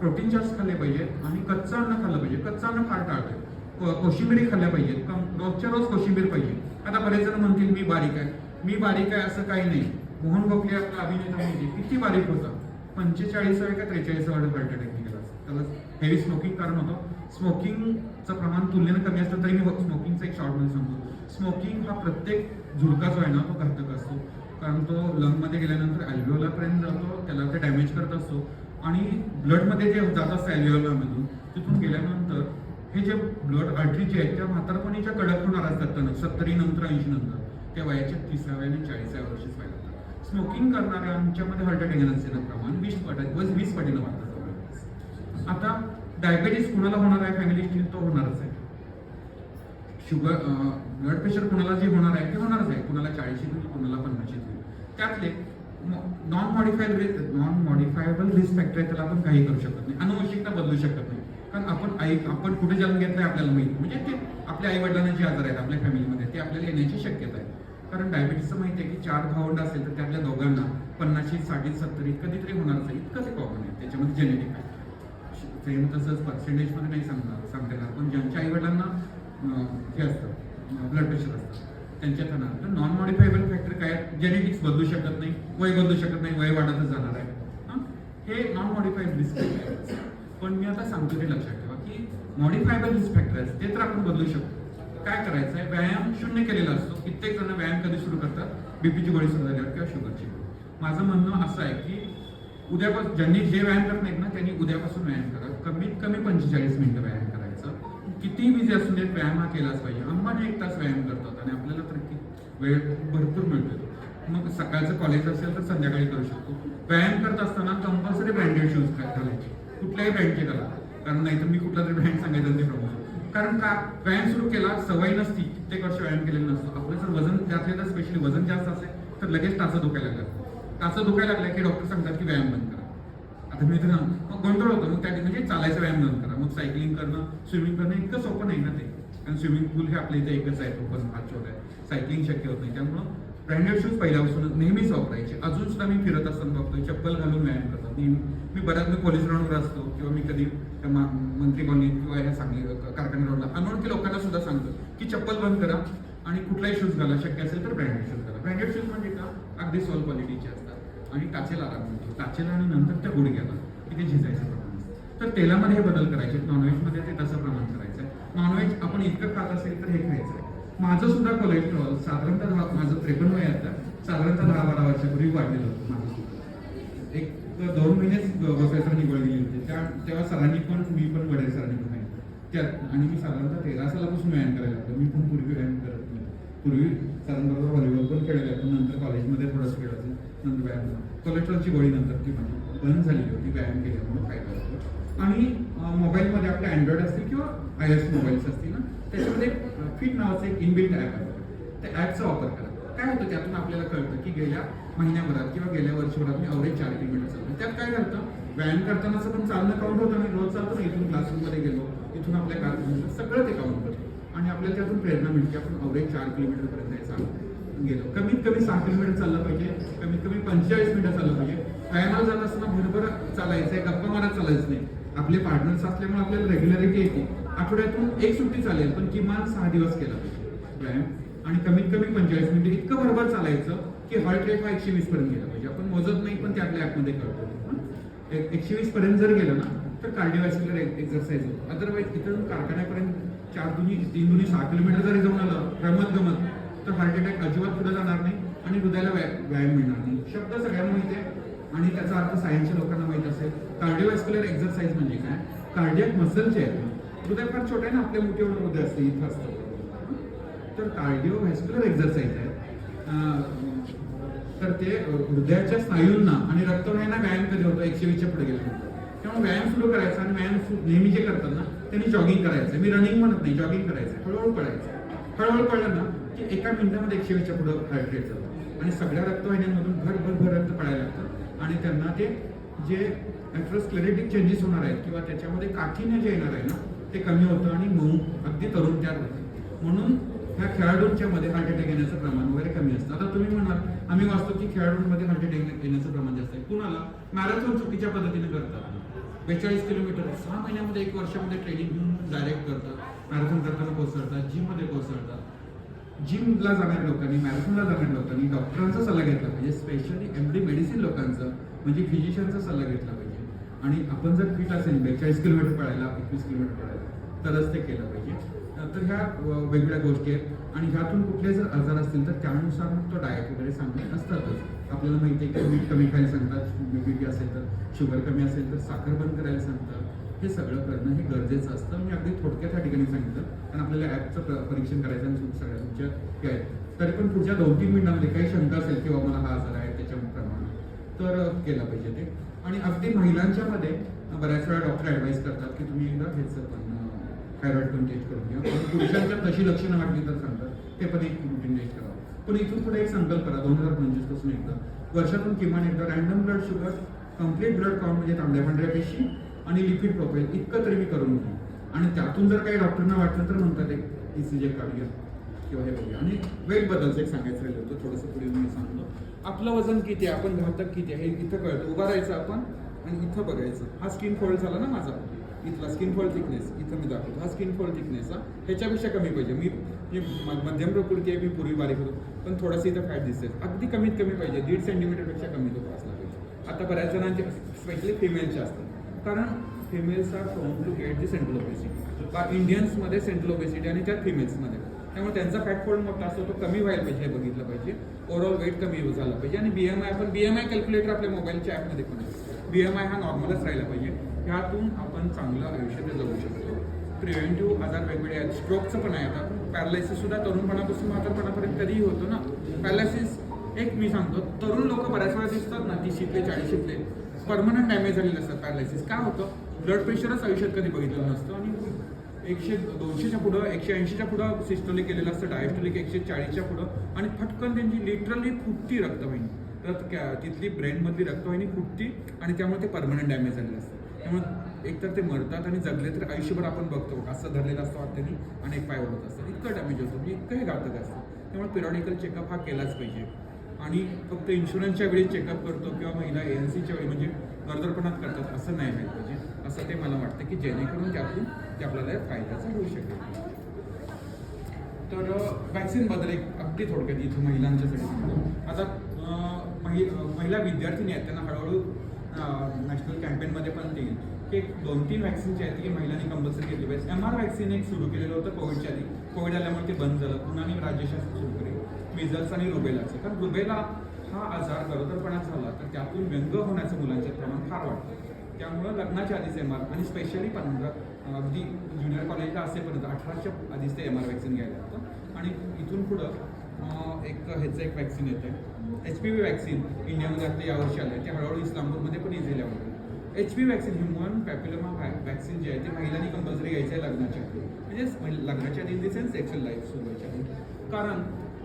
प्रोटीन खाल्ले पाहिजेत आणि कच्चं अन्न खाल्लं पाहिजे. कच्चं अन्न फार टाळतोय. को- कोशिंबिरी खाल्ल्या पाहिजेत. रोजच्या रोज कोशिंबीर पाहिजे. आता बरेच जण म्हणतील मी बारीक आहे. मी बारीक आहे असं काही नाही. मोहन गोखले आपला अभिनेता म्हणजे किती बारीक होता. पंचेचाळीसाव्या का त्रेचाळीसाव्या हार्ट अटॅक निघाला त्याला हेवी स्मोकिंग कारण होतं. स्मोकिंगचं प्रमाण तुलनेनं कमी असलं तरी मी स्मोकिंगचा एक शॉर्टमध्ये सांगतो. स्मोकिंग हा प्रत्येक झुडका जो आहे ना तो घातक असतो. कारण तो लंगमध्ये गेल्यानंतर अल्व्हिओलापर्यंत जातो त्याला ते डॅमेज करत असतो. आणि ब्लडमध्ये जे जात असतं अल्व्हिओलामधून तिथून गेल्यानंतर हे जे ब्लड आर्टरी जे आहेत त्या म्हातारपणीच्या कडक होणार असतात त्यांना सत्तरी नंतर ऐंशी नंतर त्या वयाच्या तिसाव्या आणि चाळीसाव्या वर्षीच व्हायला लागतात. स्मोकिंग करणाऱ्यांच्यामध्ये हार्ट अटॅक येण्याचं प्रमाण वीस पट वीस पटीनं वाढतं आता डायबेटीस कुणाला होणार आहे? फॅमिलीची तो होणारच आहे. शुगर ब्लड प्रेशर कुणाला जे होणार आहे ते होणारच आहे. कुणाला चाळीशी कुणाला कोणाला पन्नाशी त्यातले non modified non modifiable risk factor आहे त्याला आपण काही करू शकत नाही. अनुवंशिकता बदलू शकत नाही. कारण आपण आई आपण कुठे जन्म घेतलाय आपल्याला माहिती म्हणजे ते आपल्या आई वडिलांना जे आजार आहेत आपल्या फॅमिलीमध्ये ते आपल्याला येण्याची शक्यता आहे. कारण डायबिटीसचं माहिती आहे की चार भावंड असेल तर त्यातल्या दोघांना पन्नाशी साठी सत्तर कधीतरी होणारच आहे इतकं कॉमन आहे. त्याच्यामध्ये जेनेटिक आहे. सेम तसंच पर्सेंटेजमध्ये नाही सांगणार सांगता येणार. पण ज्यांच्या आईवडिलांना हे असतं ब्लड प्रेशर असतं. त्यांच्यात तर नॉन मॉडिफायबल फॅक्टर काय? जेनेटिक्स बदलू शकत नाही वय बदलू शकत नाही वय वाढतच जाणार आहे. हे? नॉन मॉडिफाईड रिस्क फॅक्टर आहे. पण मी आता सांगतो ते लक्षात ठेवा की मॉडिफायबल रिस्क फॅक्टर आहेत ते तर आपण बदलू शकतो. काय करायचं आहे? व्यायाम शून्य केलेला असतो. कित्येक जण व्यायाम कधी सुरू करतात? बीपीची गोळी सुरू झाल्यावर किंवा शुगरची माझं म्हणणं असं आहे की उद्यापासून ज्यांनी जे व्यायाम करत नाहीत ना त्यांनी उद्यापासून व्यायाम करा. कमीत कमी पंचेचाळीस मिनिटं व्यायाम किती बिझी असून देत व्यायाम हा केलाच पाहिजे. अंबाने एक तास व्यायाम करतात आणि आपल्याला तर वेळ भरपूर मिळतो. मग सकाळचं कॉलेज असेल तर संध्याकाळी करू शकतो. व्यायाम करत असताना कंपल्सरी ब्रँडेड शूज घालायचे. कुठल्याही ब्रँडचे घाला कारण नाही तर मी कुठला तरी ब्रँड सांगायचं ते प्रमाण कारण का? व्यायाम सुरू केला सवय नसती. कित्येक वर्ष व्यायाम केलेलं नसतं. आपलं जर वजन जास्त तर स्पेशली वजन जास्त असेल तर लगेच टाचं दुखायला लागलं टाचं दुखायला लागलं की डॉक्टर सांगतात की व्यायाम बंद. करा मी तर मग गोंधळ होतो. मग त्या म्हणजे चालायचा व्यायाम बंद करा. मग सायकलिंग करणं स्विमिंग करणं इतकं सोपं नाही ना ते. कारण स्विमिंग पूल हे आपल्या इथे एकच आहे ओपन पण फार आहे. सायकलिंग शक्य होत नाही. त्यामुळं ब्रँडेड शूज पहिल्यापासून नेहमीच वापरायचे. अजून सुद्धा मी फिरत असताना बघतोय चप्पल घालून व्यायाम करतात. नेहमी मी बऱ्याच मी पोलीस ग्राउंडवर असतो किंवा मी कधी मंत्री कॉलनीत किंवा ह्या सांगली कारखाना ग्राउंडला अनोळखी लोकांना सुद्धा सांगतो की चप्पल बंद करा आणि कुठलाही शूज घाला. शक्य असेल तर ब्रँडेड शूज घाला. ब्रँडेड शूज म्हणजे का? अगदी सोल क्वालिटीचे असतात. आणि टाचेला आराम मिळतो. टाचेला आणि नंतर त्या गुडघ्याला तिथे झिजायचं प्रमाण असतं. तर तेलामध्ये हे बदल करायचे नॉनव्हेजमध्ये ते तसं प्रमाण करायचं आहे. नॉनव्हेज आपण इतकं खात असेल तर हे खायचं आहे. माझं सुद्धा कोलेस्ट्रॉल साधारणतः दहा माझं त्रेपन्न वय आता साधारणतः दहा बारा वर्षापूर्वी वाढलेलं होतं माझं सुद्धा. एक दोन महिनेच बसायसरांनी गोळी दिली होती. त्या तेव्हा सरांनी पण मी पण वडील सरांनी पण त्यात आणि मी साधारणतः तेरा सालापासून व्यायाम करायला लागलो. मी पण पूर्वी व्यायाम करत नाही पूर्वी सरांबरोबर व्हॉलीबॉल पण खेळले पण नंतर कॉलेजमध्ये थोडंसं खेळत नंतर व्यायाम झाला. कोलेस्ट्रॉलची गोळी नंतर ती म्हणजे बंद झालेली होती व्यायाम केल्यामुळे फायदा होतो. आणि मोबाईलमध्ये आपले अँड्रॉइड असतील किंवा आय एस मोबाईल्स असतील ना त्याच्यामध्ये फिट नावाचं एक इनबिल्ट ॲप आहे त्या ॲपचा वापर करा. काय होतं त्यातून आपल्याला कळतं की गेल्या महिन्याभरात किंवा गेल्या वर्षभरात मी अवरेज चार किलोमीटर चालतो त्यात काय घालतं व्यायाम करतानाचं पण चालणं काउंट होतं मी रोज चालतो ना इथून क्लासरूममध्ये गेलो इथून आपल्या कारखान्यात सगळं ते काउंट होतं. आणि आपल्याला त्यातून प्रेरणा मिळते आपण अवरेज चार किलोमीटरपर्यंत पर्यंत चालतो गेलो. कमीत कमी सहा किलोमीटर चाललं पाहिजे. कमीत कमी पंचेचाळीस मिनिटं चाललं पाहिजे. व्यायामाला जात असताना भरभर चालायचं आहे गप्पा मारत चालायचं नाही. आपले पार्टनर्स असल्यामुळे आपल्याला रेग्युलरिटी येते. आठवड्यातून एक सुट्टी चालेल पण किमान सहा दिवस केला व्यायाम आणि कमीत कमी पंचेचाळीस मिनिटं इतकं भरभर चालायचं की हार्ट रेट हा एकशे वीस पर्यंत गेला पाहिजे. आपण मोजत नाही पण ते आपल्या ऍपमध्ये कळतो एकशे वीस पर्यंत जर गेलं ना तर कार्डिओवॅस्क्युलर एक्सरसाइज होतो. अदरवाईज इथून कारखान्यापर्यंत चार दोन्ही तीन दोन्ही सहा किलोमीटर जरी जाऊन आलं रमत गमत तर हार्ट अटॅक अजिबात पुढे जाणार नाही आणि हृदयाला व्यायाम मिळणार नाही. शब्द सगळ्यांना माहिती आहे आणि त्याचा अर्थ सायन्सच्या लोकांना माहीत असेल. कार्डिओवॅस्क्युलर एक्झरसाइज म्हणजे काय? कार्डियक मसलचे आहेत हृदय फार छोटे ना आपल्या मोठे एवढं हृदय असते इथं असतं. तर कार्डिओव्हॅस्क्युलर एक्झरसाइज आहे. तर ते हृदयाच्या स्नायूंना आणि रक्तवाहिन्यांना व्यायाम कधी होतो? एकशे वीसच्या पुढे गेल्यानंतर. त्यामुळे व्यायाम सुरू करायचा आणि व्यायाम नेहमी जे करतात ना त्यांनी जॉगिंग करायचं मी रनिंग म्हणत नाही जॉगिंग करायचं हळूहळू करायचं हळूहळू कळलं ना की एका मिनिटामध्ये एकशे वीसच्या पुढं हार्ट रेट आणि सगळ्या रक्तवाहिन्यांमधून भर भर भर रक्त पडायला लागतं. आणि त्यांना ते जे ॲट्रोस्क्लेरेटिक चेंजेस होणार आहेत किंवा त्याच्यामध्ये काठीने जे येणार आहे ना ते कमी होतं आणि मऊ अगदी तरुण तयार होतं. म्हणून ह्या खेळाडूंच्या मध्ये हार्ट अटॅक येण्याचं प्रमाण वगैरे कमी असतं. आता तुम्ही म्हणाल आम्ही वाचतो की खेळाडूंमध्ये हार्ट अटॅक येण्याचं प्रमाण जास्त आहे. कुणाला? मॅरेथॉन चुकीच्या पद्धतीने करतात. बेचाळीस किलोमीटर सहा महिन्यामध्ये एक वर्षामध्ये ट्रेनिंग घेऊन डायरेक्ट करतात. मॅरेथॉन करताना कोसळतात जिममध्ये कोसळतात जिमला जाणाऱ्या लोकांनी मॅरेथॉनला जाणाऱ्या लोकांनी डॉक्टरांचा सल्ला घेतला पाहिजे स्पेशली एम डी मेडिसिन लोकांचा म्हणजे फिजिशियनचा सल्ला घेतला पाहिजे. आणि आपण जर फिट असेल बेचाळीस किलोमीटर पळायला एकवीस किलोमीटर पळायला तरच ते केलं पाहिजे. तर ह्या वेगवेगळ्या गोष्टी आहेत. आणि ह्यातून कुठले जर आजार असतील तर त्यानुसार मग तो डाएट वगैरे सांगणे असतातच. आपल्याला माहिती आहे की मीठ कमी खायला सांगतात बीपी असेल तर शुगर कमी असेल तर साखर बंद करायला सांगतात. हे सगळं करणं हे गरजेचं असतं. मी अगदी थोडक्यात त्या ठिकाणी सांगितलं. कारण आपल्याला ॲपचं परीक्षण करायचं आणि सगळ्या तुमच्या हे आहेत. तरी पण पुढच्या दोन तीन मिनिटांमध्ये काही शंका असेल किंवा मला हा आजार आहे त्याच्या प्रमाणे तर केला केलं पाहिजे ते. आणि अगदी महिलांच्या मध्ये बऱ्याच वेळा डॉक्टर ॲडवाईस करतात की तुम्ही एकदा हेच पण थायरॉइड पण टेस्ट करून घ्या. पण पुरुषांच्या तशी लक्षणं वाटली तर सांगतात ते पण एक रुटीन टेस्ट करावं. पण इथून पुढे एक संकल्प करा दोन हजार पंचवीसपासून एकदा. वर्षातून किमान एकदा random blood sugar complete blood count म्हणजे तांबड्या पांढऱ्या पेशी आणि लिपिड प्रोफाईल इतकं तरी मी करून घेईन आणि त्यातून जर काही डॉक्टरना वाटलं तर म्हणतात एक ई सी जे काढूया किंवा हे बघूया. आणि वेट बदलचं एक सांगायचं राहिलं होतं थोडंसं पुढे मी सांगतो. आपलं वजन किती आहे? आपण घातक किती आहे? हे इथं कळतं. उभा राहायचं आपण आणि इथं बघायचं. हा स्किन फोल्ड झाला ना माझा. इथला स्किन फॉल थिकनेस इथं मी दाखवतो. हा स्किन फॉल थिकनेस हा. ह्याच्यापेक्षा कमी पाहिजे. मी म- मध्यम प्रकृती आहे मी पूर्वी बारीक होतो. पण थोडंसं इथं फॅट दिसते अगदी कमीत कमी पाहिजे. दीड सेंटीमीटरपेक्षा कमी तो असला पाहिजे आता बऱ्याच जणांचे स्पेशली फिमेलचे असतात. कारण females are from to get the central obesity का इंडियन्समध्ये सेंट्रल ओबेसिटी आणि त्या फिमेल्समध्ये त्यामुळे त्यांचा फॅट फोल्ड मोठा असतो तो कमी व्हायला पाहिजे हे बघितलं पाहिजे. ओव्हरऑल वेट कमी झाला पाहिजे. आणि बीएमआय आपण आय कॅल्क्युलेटर आपल्या मोबाईलच्या ॲपमध्ये पण आहे. आय हा नॉर्मलच राहिला पाहिजे. ह्यातून आपण चांगलं आयुष्य जगू शकतो. प्रिव्हेंटिव्ह आजार वेगवेगळे आहेत. स्ट्रोकचं पण आहे आता पॅरालायसिससुद्धा तरुणपणापासून म्हातारपणापर्यंत कधीही होतो ना. पॅरालायसिस एक मी सांगतो तरुण लोक बऱ्याच वेळा दिसतात ना ती शिकले चाळीस शिकले परमनंट डॅमेज झालेलं असतं पॅरालायसिस काय होतं? ब्लड प्रेशरच आयुष्यात कधी बघितलं नसतं. आणि एकशे दोनशेच्या पुढं एकशे ऐंशीच्या पुढं सिस्टोलिक केलेलं असतं डायस्टोलिक एकशे चाळीसच्या पुढं. आणि फटकन त्यांची लिटरली फुटती रक्तवाहिनी. तर तिथली ब्रेनमधली रक्तवाहिनी फुटती आणि त्यामुळे ते परमनंट डॅमेज झालेलं असतं. त्यामुळे एकतर ते मरतात आणि जगले तर आयुष्यभर आपण बघतो. असं धरलेलं असतं वाटतं आणि एक पाय ओढत असतं. इतकं डॅमेज होतं. म्हणजे इतकं हे घातक असतं. त्यामुळे पिरॉडिकल चेकअप हा केलाच पाहिजे. आणि फक्त इन्शुरन्सच्या वेळी चेकअप करतो किंवा महिला एन सीच्या वेळी म्हणजे गरोदरपणात करतात असं नाही व्हायला पाहिजे. असं ते मला वाटतं की जेणेकरून त्यातून ते आपल्याला फायद्याचं होऊ शकेल. तर वॅक्सिनबद्दल एक अगदी थोडक्यात इथं महिलांच्यासाठी सांगतो. आता महि महिला विद्यार्थिनी आहेत त्यांना हळूहळू नॅशनल कॅम्पेनमध्ये पण ते की एक दोन तीन वॅक्सिनचे आहेत की महिलांनी कंपल्सरी घेतली पाहिजे एम आर वॅक्सिन एक सुरू केलेलं होतं कोविडच्या आधी. कोविड आल्यामुळे ते बंद झालं. पुन्हा आणि राज्यशासन सुरू करेल. मिझल्स आणि रुबेलाचे. कारण रुबेला हा आजार गरोदरपणात झाला तर त्यातून व्यंग होण्याचं मुलांचे प्रमाण फार वाढतं. त्यामुळं लग्नाच्या आधीच एम आर आणि स्पेशली पंधरा अगदी ज्युनियर कॉलेजला असेपर्यंत अठराच्या आधीच ते एम आर वॅक्सिन घ्यायला लागतं. आणि इथून पुढं एक ह्याचं एक वॅक्सिन येतं एच पी व्ही वॅक्सिन इंडियामध्ये आता यावर्षी आलं आहे ते हळूहळू इस्लामपूरमध्ये पण इझिली आवडतं H P vaccine human papilloma vaccine जे आहे ते महिलांनी कंपल्सरी घ्यायचं आहे लग्नाच्या आधी. म्हणजे लग्नाच्या आधी in the sense sexual life सुरू व्हायच्या कारण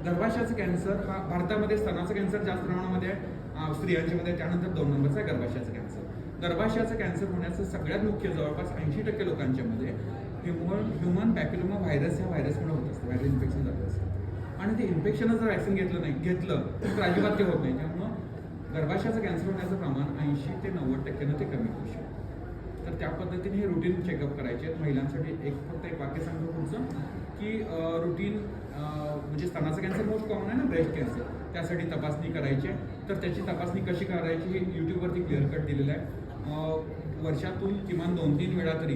गर्भाशयाचं कॅन्सर हा भारतामध्ये स्तनाचं कॅन्सर जास्त प्रमाणामध्ये आहे. स्त्रियांच्यामध्ये त्यानंतर दोन नंबरचा आहे गर्भाशयाचं कॅन्सर गर्भाशयाचं कॅन्सर होण्याचं सगळ्यात मुख्य जवळपास ऐंशी टक्के लोकांच्यामध्ये ह्युमन ह्युमन पॅपिलोमा व्हायरस ह्या व्हायरसमुळे होत असतं. व्हायरल इन्फेक्शन झालं असतं. आणि ते इन्फेक्शनच जर वॅक्सिन घेतलं नाही घेतलं तर अजिबात ते होत नाही. त्यामुळं गर्भाशयाचं कॅन्सर होण्याचं प्रमाण ऐंशी ते नव्वद टक्क्यानं ते कमी होऊ शकतं. तर त्या पद्धतीने हे रुटीन चेकअप करायचे आहेत. महिलांसाठी एक फक्त एक वाक्य सांगतो पुढचं की रुटीन म्हणजे स्तनाचं कॅन्सर मोस्ट कॉमन आहे ना ब्रेस्ट कॅन्सर त्यासाठी तपासणी करायची आहे. तर त्याची तपासणी कशी करायची हे यूट्यूबवरती क्लिअर कट दिलेलं आहे. वर्षातून किमान दोन तीन वेळा तरी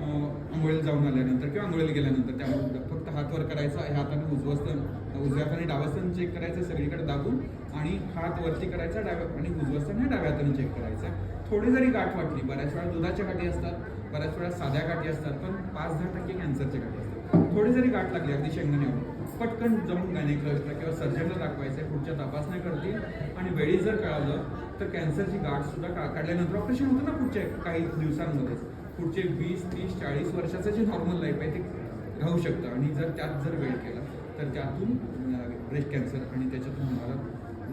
आंघोळीला जाऊन आल्यानंतर किंवा आंघोळीला गेल्यानंतर त्यामुळे फक्त हातवर करायचा ह्या हाताने उजवस्तन उजव्या हाताने डावस्तन चेक करायचं सगळीकडे दाबून आणि हात वरती करायचा डाव्या आणि उजवस्तन हे डाव्या हाताने चेक करायचा थोडी जरी गाठ वाटली बऱ्याच वेळा दुधाच्या गाठी असतात बऱ्याच वेळा साध्या गाठी असतात पण पाच दहा टक्के कॅन्सरच्या गाठी असतात. थोडी जरी गाठ लागली अगदी शेंगण्यावर पटकन जाऊन असतं किंवा सर्जनला दाखवायचं आहे पुढच्या तपासण्या करतील. आणि वेळी जर कळालं तर कॅन्सरची गाठ सुद्धा का काढल्यानंतर ऑपरेशन होतं ना पुढच्या काही दिवसांमध्येच. पुढचे वीस तीस चाळीस वर्षाचं जे नॉर्मल लाईफ आहे ते राहू शकतं. आणि जर त्यात जर वेळ केला तर त्यातून ब्रेस्ट कॅन्सर आणि त्याच्यातून होणारा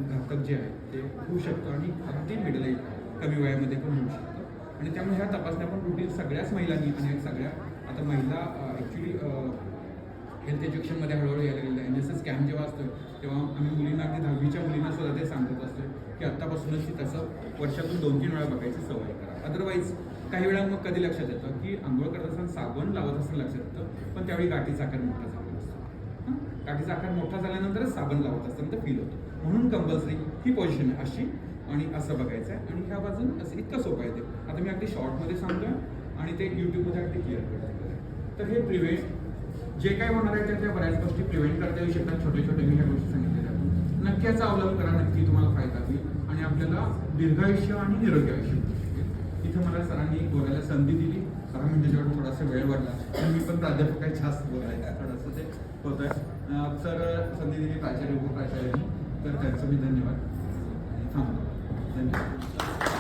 घातक जे आहे ते होऊ शकतं आणि अगदी मिडल एज कमी वयामध्ये पण होऊ शकतं. आणि त्यामुळे ह्या तपासण्या पण रुटीन सगळ्याच महिलांनी आणि सगळ्या आता महिला ॲक्च्युली हेल्थ एज्युकेशनमध्ये हळूहळू यायला गेलेलं आहे. एन एस एस कॅम्प जेव्हा असतो तेव्हा आम्ही मुलींना अगदी दहावीच्या मुलींना सुद्धा ते सांगत असतो की आत्तापासूनच की तसं वर्षातून दोन तीन वेळा बघायची सवय करा. अदरवाईज काही वेळा मग कधी लक्षात येतं की आंघोळ करत असताना साबण लावत असताना लक्षात येतं पण त्यावेळी गाठीचा आकार मोठा झाला असतो. गाठीचा आकार मोठा झाल्यानंतरच साबण लावत असताना ते फील होतं. म्हणून कंपल्सरी ही पोझिशन आहे अशी आणि असं बघायचं आहे. आणि ह्या बाजून असं इतकं सोपं आहे ते. आता मी अगदी शॉर्टमध्ये सांगतोय आणि ते यूट्यूबमध्ये अगदी क्लिअर करतो. तर हे प्रिव्हेंट जे काही होणार आहे त्या बऱ्याच गोष्टी प्रिव्हेंट करता येऊ शकतात. छोटे छोटे मी ह्या गोष्टी सांगितलेल्या नक्की याचा अवलंब करा नक्की तुम्हाला फायदा होईल आणि आपल्याला दीर्घायुष्य आणि निरोगी आयुष्य इथं मला सरांनी बोलायला संधी दिली. दहा मी वेळ थोडासा वेळ वाढला. तर मी पण प्राध्यापक जास्त बोलायला थोडंसं ते होतं आहे सर संधी दिली प्राचार्य उपप्राचार्यांनी. तर त्यांचं मी धन्यवाद. आणि थांबतो. धन्यवाद.